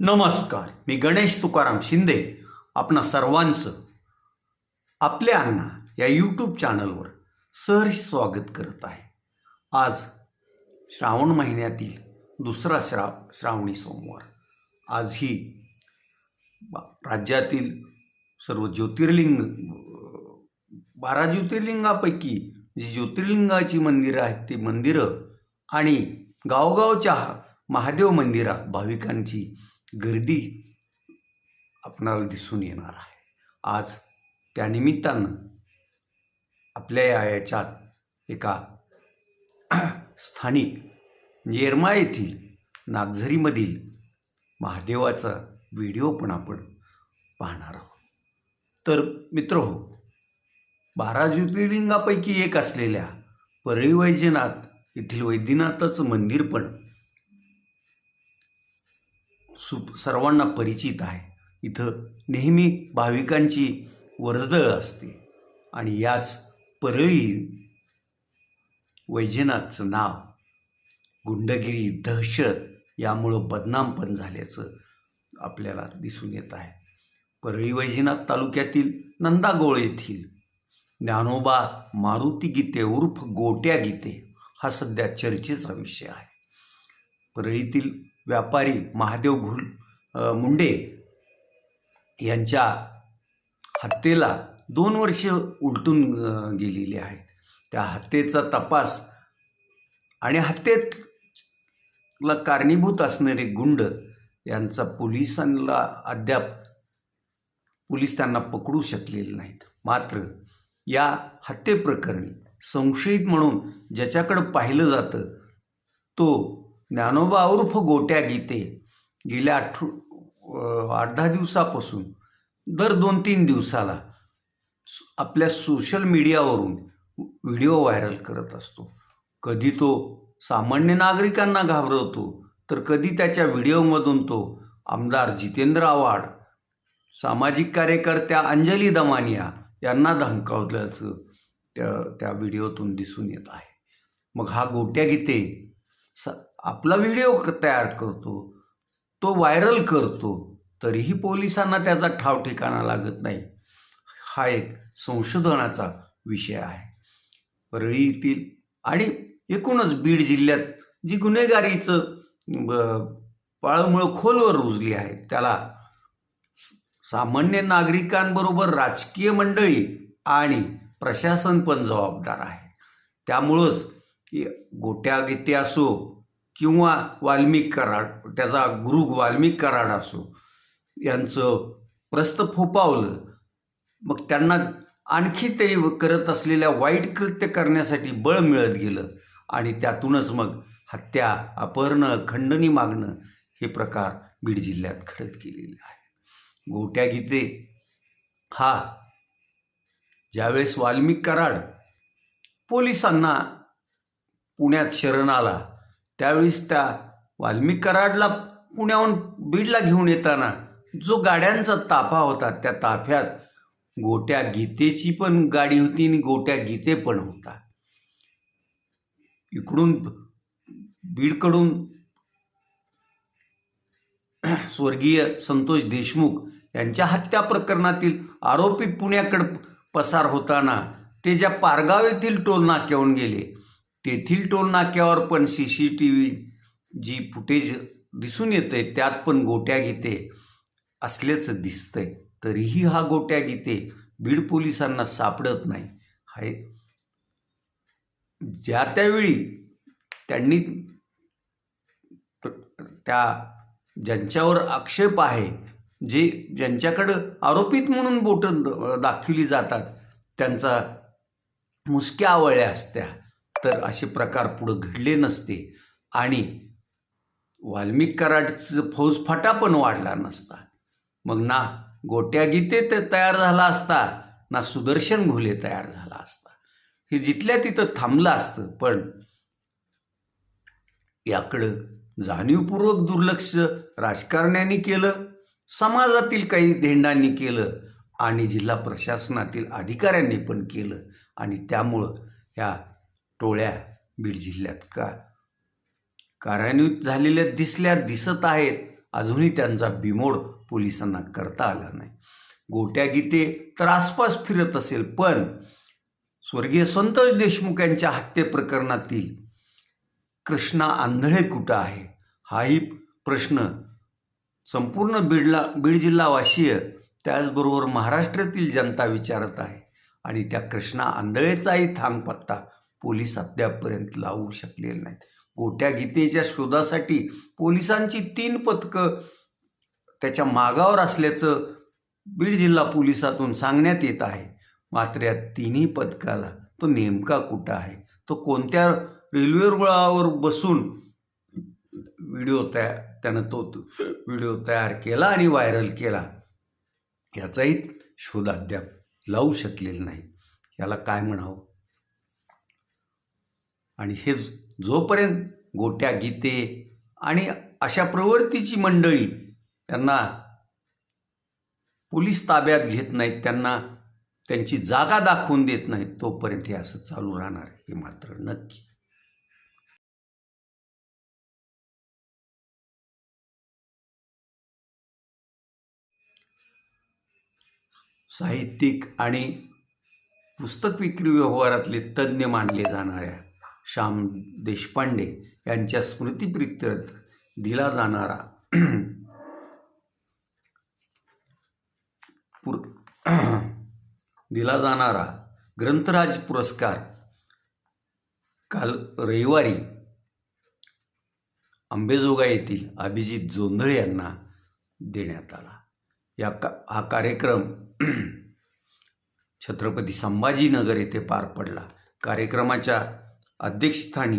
नमस्कार मी गणेश तुकाराम शिंदे आपणा सर्वांचं आपल्या अण्णा या यूट्यूब चॅनलवर सहर्ष स्वागत करत आहे. आज श्रावण महिन्यातील दुसरा श्रा श्रावणी सोमवार. आज ही राज्यातील सर्व ज्योतिर्लिंग बारा ज्योतिर्लिंगापैकी जी ज्योतिर्लिंगाची मंदिरं आहेत ती मंदिरं आणि गावगावच्या महादेव मंदिरात भाविकांची गर्दी आपणाला दिसून येणार आहे. आज त्यानिमित्तानं आपल्या या याच्यात एका स्थानिक येरमा येथील नागझरीमधील महादेवाचा व्हिडिओ पण आपण पाहणार आहोत. तर मित्र हो बारा ज्योतिर्लिंगापैकी एक असलेल्या परळी वैजनाथ येथील वैद्यनाथाचं मंदिर पण सु सर्वांना परिचित आहे. इथं नेहमी भाविकांची वर्दळ असते. आणि याच परळी वैजनाथचं नाव गुंडगिरी दहशत यामुळं बदनाम पण झाल्याचं आपल्याला दिसून येत आहे. परळी वैजनाथ तालुक्यातील नंदागोळ येथील ज्ञानोबा मारुती गीते उर्फ गोट्या गीते हा सध्या चर्चेचा विषय आहे. परळीतील व्यापारी महादेव घुल मुंडे यांच्या हत्येला दोन वर्ष उलटून गेलेली आहेत. त्या हत्येचा तपास आणि हत्येतला कारणीभूत असणारे गुंड यांचा पोलिसांना अद्याप पोलीस त्यांना पकडू शकलेले नाहीत. मात्र या हत्येप्रकरणी संशयित म्हणून ज्याच्याकडं पाहिलं जातं तो ज्ञानोबा उर्फ गोट्या गीते गेल्या आठ आठ दहा दिवसापासून दर दोन तीन दिवसाला आपल्या सोशल मीडियावरून व्हिडिओ व्हायरल करत असतो. कधी तो सामान्य नागरिकांना घाबरवतो तर कधी त्याच्या व्हिडिओमधून तो आमदार जितेंद्र आव्हाड सामाजिक कार्यकर्त्या अंजली दमानिया यांना धमकावल्याचं त्या त्या व्हिडिओतून दिसून येत आहे. मग हा गोट्या गीते स आपला व्हिडिओ तयार करतो तो व्हायरल करतो तरीही पोलिसांना त्याचा ठाव ठिकाणा लागत नाही. हा एक संशोधनाचा विषय आहे. परळी येथील आणि एकूणच बीड जिल्ह्यात जी गुन्हेगारीचं ब- पाळमुळं खोलवर रुजली आहे त्याला स- सामान्य नागरिकांबरोबर राजकीय मंडळी आणि प्रशासन पण जबाबदार आहे. त्यामुळंच गोट्या गीते असो किंवा वाल्मिक कराड त्याचा गुरु वाल्मिक कराड असो यांचं प्रस्त फोपावलं मग त्यांना आणखी ते करत असलेल्या वाईट कृत्य करण्यासाठी बळ मिळत गेलं आणि त्यातूनच मग हत्या अपहरणं खंडणी मागणं हे प्रकार बीड जिल्ह्यात घडत गेलेले आहे गोट्या गीते हा ज्यावेळेस वाल्मिक कराड पोलिसांना पुण्यात शरण आला त्यावेळेस त्या वाल्मिक कराडला पुण्याहून बीडला घेऊन येताना जो गाड्यांचा ताफा होता त्या ताफ्यात गोट्या गीतेची पण गाडी होती आणि गोट्या गीते पण होता. इकडून बीडकडून स्वर्गीय संतोष देशमुख यांच्या हत्या प्रकरणातील आरोपी पुण्याकडे पसार होताना ते ज्या पारगाव येथील टोल नाक्याहून गेले तेथील टोल नाक्यावर पण सी सी टी व्ही जी फुटेज दिसून येते त्यात पण गोट्या गीते असल्याचं दिसतंय. तरीही हा गोट्या गीते बीड पोलिसांना सापडत नाही. हाय. ज्या त्यावेळी त्यांनी त्या ज्यांच्यावर आक्षेप आहे जे ज्यांच्याकडं आरोपित म्हणून बोटं दाखवली जातात त्यांचा मुसक्या आवळल्या असत्या. तर असे प्रकार पुढं घडले नसते आणि वाल्मिक कराडचं फौजफाटा पण वाढला नसता. मग ना गोट्या गीते ते तयार झाला असता ना सुदर्शन घुले तयार झाला असता. हे जिथल्या तिथं थांबलं असतं पण याकडं जाणीवपूर्वक दुर्लक्ष राजकारण्यांनी केलं समाजातील काही धेंडांनी केलं आणि जिल्हा प्रशासनातील अधिकाऱ्यांनी पण केलं. आणि त्यामुळं ह्या टोळ्या बीड जिल्ह्यात. का? कार्यान्वित झालेल्या दिसल्या दिसत आहेत. अजूनही त्यांचा बिमोड पोलिसांना करता आला नाही. गोट्या गीते तर आसपास फिरत असेल पण स्वर्गीय संतोष देशमुख यांच्या हत्ये प्रकरणातील कृष्णा आंधळे कुठं आहे? हाही प्रश्न संपूर्ण बीडला बीड जिल्हावासीय त्याचबरोबर महाराष्ट्रातील जनता विचारत आहे. आणि त्या कृष्णा आंधळेचाही थांगपत्ता पोलीस अद्यापपर्यंत लावू शकलेले नाहीत. गोट्या गीतेच्या शोधासाठी पोलिसांची तीन पथकं त्याच्या मागावर असल्याचं बीड जिल्हा पोलिसातून सांगण्यात येत आहे. मात्र या तिन्ही पथकाला तो नेमका कुठं आहे? तो कोणत्या रेल्वे रुळावर बसून व्हिडिओ तयार त्यानं तो व्हिडिओ तयार केला आणि व्हायरल केला? याचाही शोध अद्याप लावू शकलेला नाही याला काय म्हणावं? आणि हे जोपर्यंत गोट्या गीते आणि अशा प्रवृत्तीची मंडळी त्यांना पोलीस ताब्यात घेत नाहीत त्यांना त्यांची जागा दाखवून देत नाहीत तोपर्यंत हे असं चालू राहणार हे मात्र नक्की. साहित्यिक आणि पुस्तक विक्री व्यवहारातले तज्ज्ञ मानले जाणाऱ्या श्याम देशपांडे यांच्या स्मृतीप्रित्यर्थ दिला जाणारा पुर दिला जाणारा ग्रंथराज पुरस्कार काल रविवारी आंबेजोगा येथील अभिजित जोंधळे यांना देण्यात आला. या का हा कार्यक्रम छत्रपती संभाजीनगर येथे पार पडला. कार्यक्रमाच्या अध्यक्षस्थानी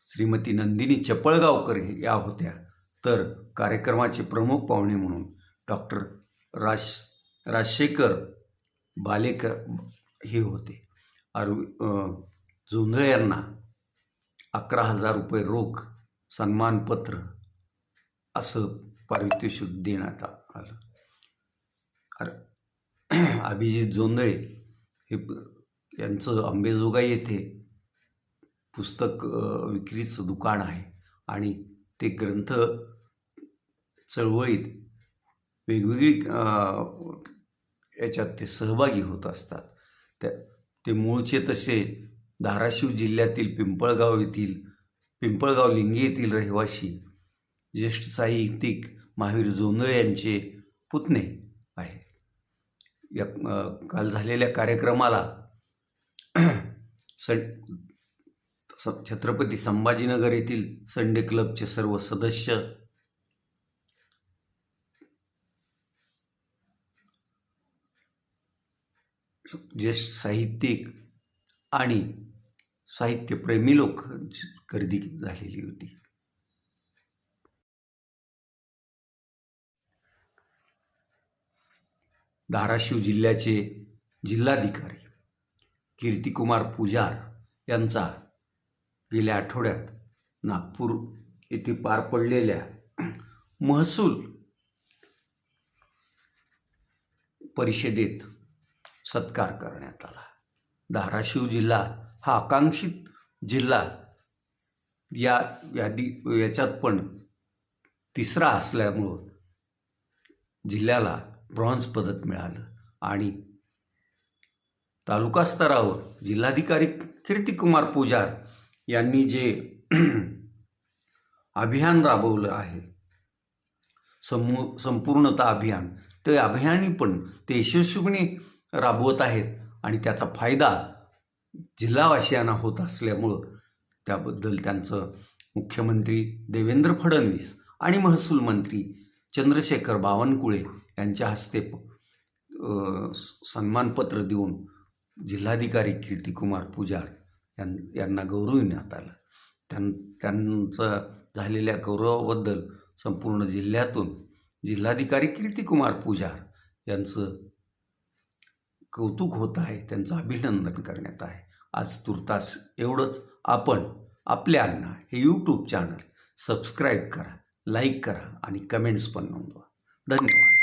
श्रीमती नंदिनी चपळगावकर या होत्या. तर कार्यक्रमाचे प्रमुख पाहुणे म्हणून डॉक्टर राज राजशेखर बालेकर हे होते. आरु जोंधळे यांना अकरा हजार रुपये रोख सन्मानपत्र असं पारितोषिक देण्यात आलं. अर- अभिजित जोंधळे हे यांचं अंबेजोगाई येथे पुस्तक विक्रीचं दुकान आहे आणि ते ग्रंथ चळवळीत वेगवेगळी याच्यात ते सहभागी होत असतात. त्या ते मूळचे तसे धाराशिव जिल्ह्यातील पिंपळगाव येथील पिंपळगाव लिंगी येथील रहिवासी ज्येष्ठ साहित्यिक महावीर जोंधळे यांचे पुतणे आहेत. या काल झालेल्या कार्यक्रमाला सण स- छत्रपती संभाजीनगर येथील संडे क्लबचे सर्व सदस्य ज्येष्ठ साहित्यिक आणि साहित्यप्रेमी लोक गर्दी झालेली होती. धाराशिव जिल्ह्याचे जिल्हाधिकारी कीर्तिकुमार पुजार यांचा गेल्या आठवड्यात नागपूर येथे पार पडलेल्या महसूल परिषदेत सत्कार करण्यात आला. धाराशिव जिल्हा हा आकांक्षित जिल्हा. या यादी याच्यात पण तिसरा असल्यामुळं जिल्ह्याला ब्रॉन्झ पदक मिळालं आणि तालुका स्तरावर जिल्हाधिकारी कीर्तिकुमार पुजार यांनी जे अभियान राबवलं आहे समू संपूर्णता अभियान ते अभियानी पण ते यशस्वीपणे राबवत आहेत आणि त्याचा फायदा जिल्हावासियांना होत असल्यामुळं त्याबद्दल त्यांचं मुख्यमंत्री देवेंद्र फडणवीस आणि महसूल मंत्री चंद्रशेखर बावनकुळे यांच्या हस्ते स- सन्मानपत्र देऊन जिल्हाधिकारी कीर्तिकुमार पुजार यां यांना गौरविण्यात आलं. त्यां त्यांचं झालेल्या गौरवाबद्दल संपूर्ण जिल्ह्यातून जिल्हाधिकारी कीर्तिकुमार पुजार यांचं कौतुक होत आहे त्यांचं अभिनंदन करण्यात आहे. आज तुर्तास एवढंच. आपण आपल्या अण्णा हे यूट्यूब चॅनल सबस्क्राईब करा लाईक करा आणि कमेंट्स पण नोंदवा. धन्यवाद.